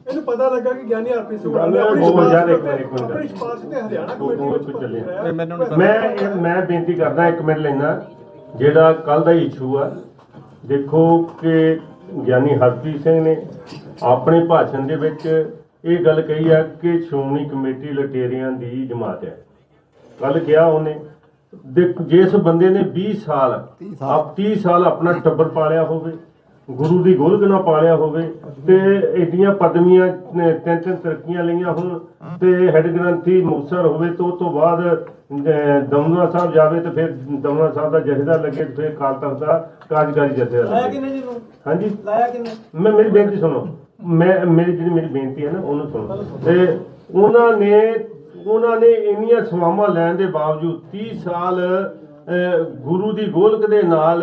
ਇਹਨੂੰ ਪਤਾ ਲੱਗਾ ਕਿ ਗਿਆਨੀ ਹਰਪ੍ਰੀਤ ਸਿੰਘ ਗੱਲ ਨੇ ਆਪਣੀ ਉਹ ਯਾਰ ਇੱਕ ਸਿਫਾਰਿਸ਼ ਮਿੰਟ, ਇੱਕ ਮਿੰਟ। ਆਪਣੀ ਸਿਫਾਰਿਸ਼ ਤੇ ਹਰਿਆਣਾ ਕਮੇਟੀ ਵਿੱਚ ਮੈਂ ਮੈਂ ਬੇਨਤੀ ਕਰਦਾ ਇੱਕ ਮਿੰਟ ਲੈਣਾ। ਜਿਹੜਾ ਕੱਲ ਦਾ ਇਸ਼ੂ ਆ ਦੇਖੋ ਕਿ ਗਿਆਨੀ ਹਰਪ੍ਰੀਤ ਸਿੰਘ ਨੇ ਆਪਣੇ ਭਾਸ਼ਣ ਦੇ ਵਿੱਚ ਇਹ ਗੱਲ ਕਹੀ ਆ ਕਿ ਸ਼੍ਰੋਮਣੀ ਕਮੇਟੀ ਲਟੇਰਿਆਂ ਦੀ ਜਮਾਤ ਹੈ। ਕੱਲ ਕਿਹਾ ਉਹਨੇ। ਦੇਖ ਜਿਸ ਬੰਦੇ ਨੇ 20 ਸਾਲ ਆਪ 30 ਸਾਲ ਆਪਣਾ ਟੱਬਰ ਪਾਲਿਆ ਹੋਵੇ ਗੁਰੂ ਦੀ ਗੋਲਕ ਨਾਲ ਪਾਲਿਆ ਹੋਵੇ ਤੇ ਏਡੀਆਂ ਪਦਵੀਆਂ ਨੇ, ਤਿੰਨ ਤਿੰਨ ਤਰੱਕੀਆਂ ਲਈਆਂ ਹੁਣ ਤੇ ਹੈਡ ਗ੍ਰੰਥੀ ਮੁਕਤਸਰ ਹੋਵੇ ਤੇ ਤੋਂ ਬਾਅਦ ਅਹ, ਦਮਦਮਾ ਸਾਹਿਬ ਜਾਵੇ ਤੇ ਫਿਰ ਦਮਦਮਾ ਸਾਹਿਬ ਦਾ ਜਥੇਦਾਰ ਲੱਗੇ ਤੇ ਫਿਰ ਕਾਲ ਤਖਤ ਦਾ ਕਾਰਜਕਾਰੀ ਜਥੇਦਾਰ ਲਾਇਆ ਲੱਗੇ। ਕਿਨੇ ਜੀ ਨੂੰ ਹਾਂਜੀ। ਲਾਇਆ ਕਿਨੇ ਮੈਂ ਮੇਰੀ ਬੇਨਤੀ ਸੁਣੋ। ਮੈਂ ਮੇਰੀ ਜਿਹੜੀ ਮੇਰੀ ਬੇਨਤੀ ਹੈ ਨਾ ਉਹਨੂੰ ਸੁਣੋ। ਤੇ ਉਹਨਾਂ ਨੇ ਉਹਨਾਂ ਨੇ ਇੰਨੀਆਂ ਸਵਾਮਾਂ ਲੈਣ ਦੇ ਬਾਵਜੂਦ 30 ਸਾਲ ਗੁਰੂ ਦੀ ਗੋਲਕ ਦੇ ਨਾਲ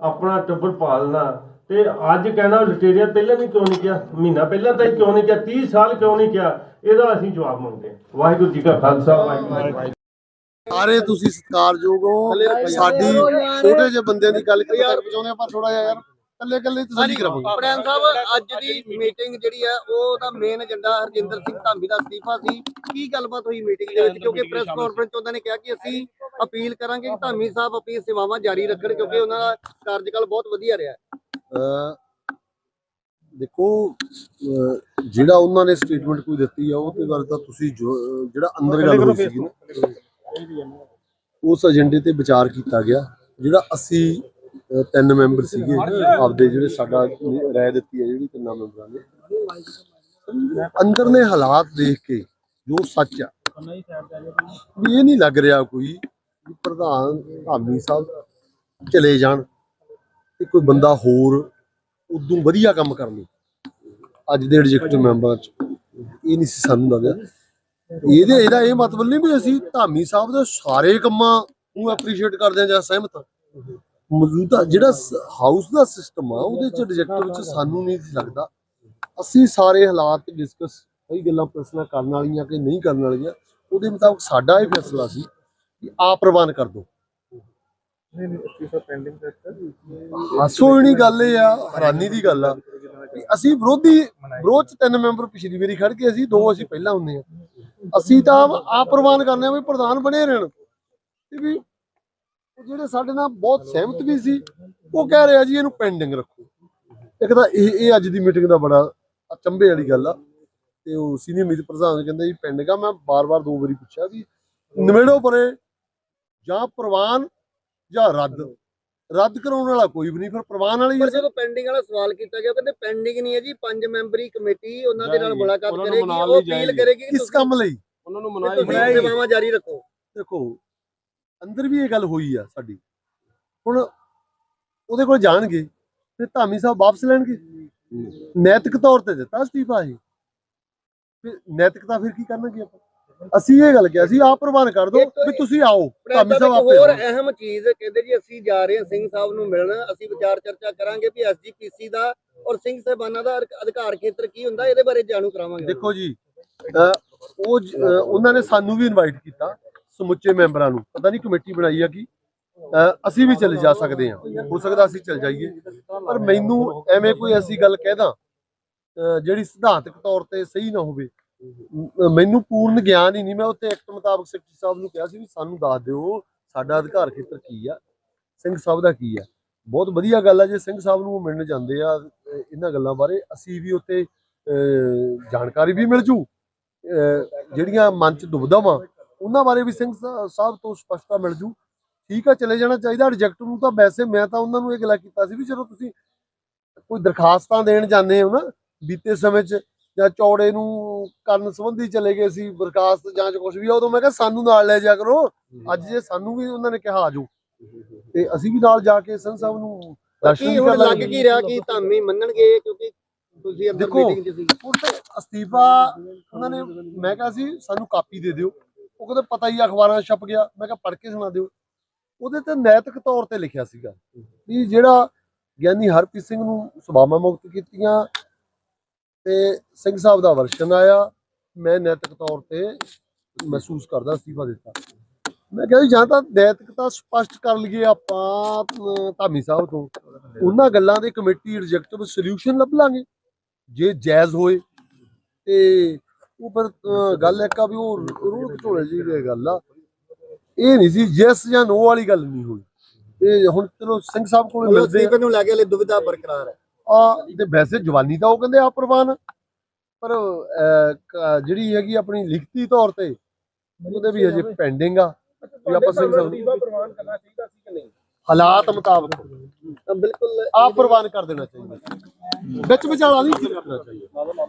ਆਪਣਾ ਟੱਬਰ ਪਾਲਣਾ। ਤੇ ਅੱਜ ਕਹਿਣਾ ਲਟੇਰੀਆ ਪਹਿਲਾਂ ਨਹੀਂ ਕਿਉਂ ਨਹੀਂ ਕਿਹਾ? ਮਹੀਨਾ ਪਹਿਲਾਂ ਤਾਂ ਕਿਉਂ ਨਹੀਂ ਕਿਹਾ? 30 ਸਾਲ ਕਿਉਂ ਨਹੀਂ ਕਿਹਾ? ਇਹਦਾ ਅਸੀਂ ਜਵਾਬ ਮੰਗਦੇ ਹਾਂ। ਵਾਹਿਗੁਰੂ ਜੀ ਕਾ ਖਾਲਸਾ ਵਾਹਿਗੁਰੂ ਸਾਰੇ ਤੁਸੀਂ ਸਤਿਕਾਰਯੋਗ ਹੋ। ਸਾਡੀ ਛੋਟੇ ਜਿਹੇ ਬੰਦਿਆਂ ਦੀ ਗੱਲ ਕਿਤੇ ਤੱਕ ਪਹੁੰਚਾਉਂਦੇ ਆ ਪਰ ਥੋੜਾ ਜਿਹਾ ਯਾਰ। ਕੱਲੇ ਕੱਲੇ ਤਸੱਲੀ ਕਰਾਵਾਂਗੇ ਪ੍ਰੈਮ ਸਾਹਿਬ ਅੱਜ ਦੀ ਮੀਟਿੰਗ ਜਿਹੜੀ ਹੈ ਉਹਦਾ ਮੇਨ ਏਜੰਡਾ ਹਰਜਿੰਦਰ ਸਿੰਘ ਧਾਮੀ ਦਾ ਅਸਤੀਫਾ ਸੀ। ਕੀ ਗੱਲਬਾਤ ਹੋਈ ਮੀਟਿੰਗ ਦੇ ਵਿੱਚ? ਕਿਉਂਕਿ ਪ੍ਰੈਸ ਕਾਨਫਰੰਸ 'ਚ ਉਹਨਾਂ ਨੇ ਕਿਹਾ ਕਿ ਅਸੀਂ ਅਪੀਲ ਕਰਾਂਗੇ ਕਿ ਧਾਮੀ ਸਾਹਿਬ ਆਪਣੀ ਸੇਵਾਵਾਂ ਜਾਰੀ ਰੱਖਣ ਕਿਉਂਕਿ ਉਹਨਾਂ ਦਾ ਕਾਰਜਕਾਲ ਬਹੁਤ ਵਧੀਆ ਰਿਹਾ। ਦੇਖੋ ਜਿਹੜਾ ਉਹਨਾਂ ਨੇ ਸਟੇਟਮੈਂਟ ਕੋਈ ਦਿੱਤੀ ਆ ਉਹ ਤੇ ਗੱਲ ਤਾਂ ਤੁਸੀਂ ਜਿਹੜਾ ਅੰਦਰ ਗੱਲ ਹੋਈ ਨਾ ਉਸ ਏਜੰਡੇ ਤੇ ਵਿਚਾਰ ਕੀਤਾ ਗਿਆ। ਜਿਹੜਾ ਅਸੀਂ ਤਿੰਨ ਮੈਂਬਰ ਸੀਗੇ। ਆਪਦੇ ਜਿਹੜੇ ਸਾਡਾ ਰਾਏ ਦਿੱਤੀ ਹੈ ਜਿਹੜੀ ਤਿੰਨਾਂ ਮੈਂਬਰਾਂ ਨੇ। ਅੰਦਰਲੇ ਹਾਲਾਤ ਦੇਖ ਕੇ ਜੋ ਸੱਚ ਆ, ਵੀ ਇਹ ਨਹੀਂ ਲੱਗ ਰਿਹਾ ਕੋਈ ਪ੍ਰਧਾਨ ਧਾਮੀ ਸਾਹਿਬ ਚਲੇ ਜਾਣ ਤੇ ਕੋਈ ਬੰਦਾ ਹੋਰ ਉਦੋਂ ਵਧੀਆ ਕੰਮ ਕਰਨੀ ਅੱਜ ਦੇ ਐਗਜ਼ੀਕਟਿਵ ਮੈਂਬਰ ਚ ਇਹ ਨਹੀਂ ਸਾਨੂੰ ਲੱਗਿਆ ਇਹਦੇ ਇਹਦਾ ਇਹ ਮਤਲਬ ਨਹੀਂ ਵੀ ਅਸੀਂ ਧਾਮੀ ਸਾਹਿਬ ਦੇ ਸਾਰੇ ਕੰਮਾਂ ਨੂੰ ਐਪਰੀਸ਼ੀਏਟ ਕਰਦੇ ਹਾਂ ਜਾਂ ਸਹਿਮਤ ਹਾਂ। ਮੌਜੂਦਾ ਜਿਹੜਾ ਹਾਊਸ ਦਾ ਸਿਸਟਮ ਆ ਉਹਦੇ ਚ ਐਗਜ਼ੀਕਟਿਵ ਵਿੱਚ ਸਾਨੂੰ ਨਹੀਂ ਲੱਗਦਾ। ਅਸੀਂ ਸਾਰੇ ਹਾਲਾਤ ਡਿਸਕਸ ਕਈ ਗੱਲਾਂ ਪ੍ਰਸ਼ਨਾਂ ਕਰਨ ਵਾਲੀਆਂ ਕਿ ਨਹੀਂ ਕਰਨ ਵਾਲੀਆਂ ਉਹਦੇ ਮੁਤਾਬਕ ਸਾਡਾ ਇਹ ਫੈਸਲਾ ਸੀ ਕਿ ਆਪ ਪ੍ਰਵਾਨ ਕਰ ਦੋ। ਹਾਸੋ ਜਿਹੜੀ ਗੱਲ ਇਹ ਆ ਹੈਰਾਨੀ ਦੀ ਗੱਲ ਆ ਕਿ ਅਸੀਂ ਵਿਰੋਧੀ ਵਿਰੋਧ ਚ ਤਿੰਨ ਮੈਂਬਰ ਪਿਛਲੀ ਵਾਰੀ ਖੜ ਕੇ ਅਸੀਂ ਦੋ ਅਸੀਂ ਪਹਿਲਾਂ ਹੁੰਦੇ ਆ। ਅਸੀਂ ਤਾਂ ਆਪ ਪ੍ਰਵਾਨ ਕਰਨੇ ਆ ਵੀ ਪ੍ਰਧਾਨ ਬਣੇ ਰਹਿਣ। ਤੇ ਵੀ ਜਿਹੜੇ ਸਾਡੇ ਨਾਲ ਬਹੁਤ ਸਹਿਮਤ ਵੀ ਸੀ ਉਹ ਕਹਿ ਰਿਹਾ ਜੀ ਇਹਨੂੰ ਪੈਂਡਿੰਗ ਰੱਖੋ। ਇੱਕ ਤਾਂ ਇਹ ਇਹ ਅੱਜ ਦੀ ਮੀਟਿੰਗ ਦਾ ਬੜਾ ਅਚੰਭੇ ਵਾਲੀ ਗੱਲ ਆ ਤੇ ਉਹ ਸੀਨੀਅਰ ਮੀਤ ਪ੍ਰਧਾਨ ਕਹਿੰਦੇ ਜੀ ਪੈਂਡਿੰਗ ਆ। ਮੈਂ ਬਾਰ-ਬਾਰ ਦੋ ਵਾਰੀ ਪੁੱਛਿਆ ਵੀ ਨਿਬੇੜੋ ਪਰੇ ਜਾਂ ਪ੍ਰਵਾਨ ਜਾਂ ਰੱਦ। ਰੱਦ ਕਰਾਉਣ ਵਾਲਾ ਕੋਈ ਵੀ ਨਹੀਂ ਫਿਰ ਪ੍ਰਵਾਨ ਵਾਲੀ ਪਰ ਜਦੋਂ ਪੈਂਡਿੰਗ ਵਾਲਾ ਸਵਾਲ ਕੀਤਾ ਗਿਆ ਕਹਿੰਦੇ ਪੈਂਡਿੰਗ ਨਹੀਂ ਹੈ ਜੀ ਪੰਜ ਮੈਂਬਰੀ ਕਮੇਟੀ ਉਹਨਾਂ ਦੇ ਨਾਲ ਮੁਲਾਕਾਤ ਕਰੇਗੀ ਉਹ ਅਪੀਲ। ਕਰੇਗੀ ਕਿਸ ਕੰਮ ਲਈ? ਉਹਨਾਂ ਨੂੰ ਮਨਾਈ ਸੇਵਾਵਾਂ ਜਾਰੀ ਰੱਖੋ। ਦੇਖੋ ਅੰਦਰ ਵੀ ਇਹ ਗੱਲ ਹੋਈ ਆ ਸਾਡੀ। ਹੁਣ ਉਹਦੇ ਕੋਲ ਜਾਣਗੇ ਫਿਰ ਧਾਮੀ ਸਾਹਿਬ ਵਾਪਸ ਲੈਣਗੇ। ਨੈਤਿਕ ਤੌਰ ਤੇ ਦਿੱਤਾ ਅਸਤੀਫਾ ਇਹ। ਫਿਰ ਨੈਤਿਕਤਾ ਫਿਰ ਕੀ ਕਰਨਗੇ ਆਪਾਂ? ਅਸੀਂ ਇਹ ਗੱਲ ਕਿਹਾ ਸੀ ਆਪ ਪ੍ਰਵਾਨ ਕਰ ਦਿਓ ਵੀ ਤੁਸੀਂ ਆਓ ਧਾਮੀ ਸਾਹਿਬ ਆਪੇ ਹੋਰ। ਅਹਿਮ ਚੀਜ਼ ਕਹਿੰਦੇ ਜੀ ਅਸੀਂ ਜਾ ਰਹੇ ਹਾਂ ਸਿੰਘ ਸਾਹਿਬ ਨੂੰ ਮਿਲਣ ਅਸੀਂ ਵਿਚਾਰ ਚਰਚਾ ਕਰਾਂਗੇ ਵੀ ਐਸਜੀਪੀਸੀ ਦਾ ਔਰ ਸਿੰਘ ਸਾਹਿਬਾਨਾਂ ਦਾ ਅਧਿਕ- ਅਧਿਕਾਰ ਖੇਤਰ ਕੀ ਹੁੰਦਾ ਇਹਦੇ ਬਾਰੇ ਜਾਣੂ ਕਰਾਵਾਂਗੇ। ਦੇਖੋ ਜੀ ਉਹ ਉਹਨਾਂ ਨੇ ਸਾਨੂੰ ਵੀ ਇਨਵਾਈਟ ਕੀਤਾ। ਸਮੁੱਚੇ ਮੈਂਬਰਾਂ ਨੂੰ। ਪਤਾ ਨਹੀਂ ਕਮੇਟੀ ਬਣਾਈ ਆ ਕੀ। ਅਸੀਂ ਵੀ ਚਲੇ ਜਾ ਸਕਦੇ ਹਾਂ। ਹੋ ਸਕਦਾ ਅਸੀਂ ਚਲ ਜਾਈਏ। ਪਰ ਮੈਨੂੰ ਐਵੇਂ ਕੋਈ ਐਸੀ ਗੱਲ ਕਹਿਦਾ ਅਹ ਜਿਹੜੀ ਸਿਧਾਂਤਕ ਤੌਰ ਤੇ ਸਹੀ ਨਾ ਹੋਵੇ। ਮੈਨੂੰ ਪੂਰਨ ਗਿਆਨ ਹੀ ਨਹੀਂ। ਮੈਂ ਉੱਥੇ ਐਕਟ ਮੁਤਾਬਕ ਸੈਕਟਰੀ ਸਾਹਿਬ ਨੂੰ ਕਿਹਾ ਸੀ ਵੀ ਸਾਨੂੰ ਦੱਸ ਦਿਓ ਸਾਡਾ ਅਧਿਕਾਰ ਖੇਤਰ ਕੀ ਆ, ਸਿੰਘ ਸਾਹਿਬ ਦਾ ਕੀ ਆ। ਬਹੁਤ ਵਧੀਆ ਗੱਲ ਆ, ਜੇ ਸਿੰਘ ਸਾਹਿਬ ਨੂੰ ਉਹ ਮਿਲਣ ਜਾਂਦੇ ਆ ਇਹਨਾਂ ਗੱਲਾਂ ਬਾਰੇ ਅਸੀਂ ਵੀ ਉੱਥੇ, ਅਹ ਜਾਣਕਾਰੀ ਵੀ ਮਿਲ ਜੂ। ਅਹ ਜਿਹੜੀਆਂ ਮਨ ਚ ਦੁਬਦਾ ਵਾਂ ਉਹਨਾਂ ਬਾਰੇ ਵੀ ਸਿੰਘ ਸਾਹਿਬ ਤੋਂ ਸਪਸ਼ਟਤਾ ਮਿਲ ਜੂ। ਠੀਕ ਆ ਚਲੇ ਜਾਣਾ ਚਾਹੀਦਾ। ਰਿਜੈਕਟ ਨੂੰ ਤਾਂ ਵੈਸੇ ਮੈਂ ਤਾਂ ਉਹਨਾਂ ਨੂੰ ਇਹ ਗੱਲਾਂ ਕੀਤਾ ਸੀ ਵੀ ਜਦੋਂ ਤੁਸੀਂ ਕੋਈ ਦਰਖਾਸਤਾਂ ਦੇਣ ਜਾਂਦੇ ਹੋ ਨਾ ਬੀਤੇ ਸਮੇਂ 'ਚ ਜਾਂ ਚੌੜੇ ਨੂੰ ਕਰਨ ਸੰਬੰਧੀ ਚਲੇ ਗਏ ਸੀ ਦਰਖਾਸਤ ਜਾਂ ਚ ਕੁਝ ਵੀ ਉਦੋਂ ਮੈਂ ਕਿਹਾ ਸਾਨੂੰ ਨਾਲ ਲੈ ਜਾ ਕਰੋ। ਅੱਜ ਜੇ ਸਾਨੂੰ ਵੀ ਉਹਨਾਂ ਨੇ ਕਿਹਾ ਆਜੋ ਤੇ ਅਸੀਂ ਵੀ ਨਾਲ ਜਾ ਕੇ ਸਿੰਘ ਸਾਹਿਬ ਨੂੰ ਦਰਸ਼ਨ ਕੀ ਵੀ ਹੁਣ ਕਰ ਲੱਗ ਕੀ ਰਿਹਾ ਕਿ ਧਾਮੀ ਮੰਨਣਗੇ ਕਿਉਂਕਿ ਤੁਸੀਂ ਅੰਦਰ ਮੀਟਿੰਗ 'ਚ ਸੀ। ਅਸਤੀਫਾ ਉਹਨਾਂ ਨੇ ਮੈਂ ਕਿਹਾ ਸੀ ਸਾਨੂੰ ਕਾਪੀ ਦੇ ਦਿਓ। ਉਹ ਕਹਿੰਦੇ ਪਤਾ ਹੀ ਆ, ਅਖਬਾਰਾਂ 'ਚ ਛਪ ਗਿਆ। ਮੈਂ ਕਿਹਾ ਪੜ੍ਹ ਕੇ ਸੁਣਾ ਦਿਓ। ਉਹਦੇ ਤੇ ਨੈਤਿਕ ਤੌਰ ਤੇ ਲਿਖਿਆ ਸੀਗਾ ਵੀ ਜਿਹੜਾ ਗਿਆਨੀ ਹਰਪ੍ਰੀਤ ਸਿੰਘ ਨੂੰ ਸਭਾਵਾਂ ਮੁਕਤ ਕੀਤੀਆਂ ਤੇ ਸਿੰਘ ਸਾਹਿਬ ਦਾ ਵਰਸ਼ਨ ਆਇਆ ਮੈਂ ਨੈਤਿਕ ਤੌਰ ਤੇ ਮਹਿਸੂਸ ਕਰਦਾ ਅਸਤੀਫਾ ਦਿੱਤਾ। ਮੈਂ ਕਿਹਾ ਜੀ ਜਾਂ ਤਾਂ ਨੈਤਿਕਤਾ ਸਪਸ਼ਟ ਕਰ ਲਈਏ ਆਪਾਂ ਅਮ, ਧਾਮੀ ਸਾਹਿਬ ਤੋਂ। ਉਹਨਾਂ ਗੱਲਾਂ ਦੇ ਕਮੇਟੀ ਰਿਜੈਕਟਿਵ ਸੋਲੂਸ਼ਨ ਲੱਭ ਲਾਂਗੇ। ਜੇ ਜਾਇਜ਼ ਹੋਏ ਤੇ ਉਹ ਫਿਰ ਅਹ, ਗੱਲ ਇੱਕ ਆ ਵੀ ਉਹ ਰੂਹ ਘਟੋਲੇ ਜੀ ਦੀ ਗੱਲ ਆ। ਇਹ ਨਹੀਂ ਸੀ ਯੈਸ ਜਾਂ ਨੋ ਵਾਲੀ ਗੱਲ ਨਹੀਂ ਹੋਈ। ਇਹ ਹੁਣ ਚਲੋ ਸਿੰਘ ਸਾਹਿਬ ਕੋਲ ਮਿਲਦੇ ਆ। ਨੂੰ ਲੈ ਕੇ ਹਲੇ ਦੁਵਿਧਾ ਬਰਕਰਾਰ ਹੈ। ਆ ਤੇ ਵੈਸੇ ਜਵਾਨੀ ਤਾਂ ਉਹ ਕਹਿੰਦੇ ਆ ਪ੍ਰਵਾਨ ਪਰ ਜਿਹੜੀ ਹੈਗੀ ਆਪਣੀ ਲਿਖਤੀ ਤੌਰ ਤੇ ਉਹਦੇ ਵੀ ਹਜੇ ਪੈਂਡਿੰਗ ਆ। ਵੀ ਆਪਾਂ ਸਿੰਘ ਸਾਹਿਬ ਨੂੰ ਪ੍ਰਵਾਨ ਕਰਨਾ ਚਾਹੀਦਾ ਸੀ ਕਿ ਨਹੀਂ? ਹਾਲਾਤ ਮੁਤਾਬਕ। ਤਾਂ ਬਿਲਕੁਲ ਆਪ ਪ੍ਰਵਾਨ ਕਰ ਦੇਣਾ ਚਾਹੀਦਾ। ਵਿੱਚ ਵਿਚਾਲਾ ਨਹੀਂ ਕਰਨਾ ਚਾਹੀਦਾ।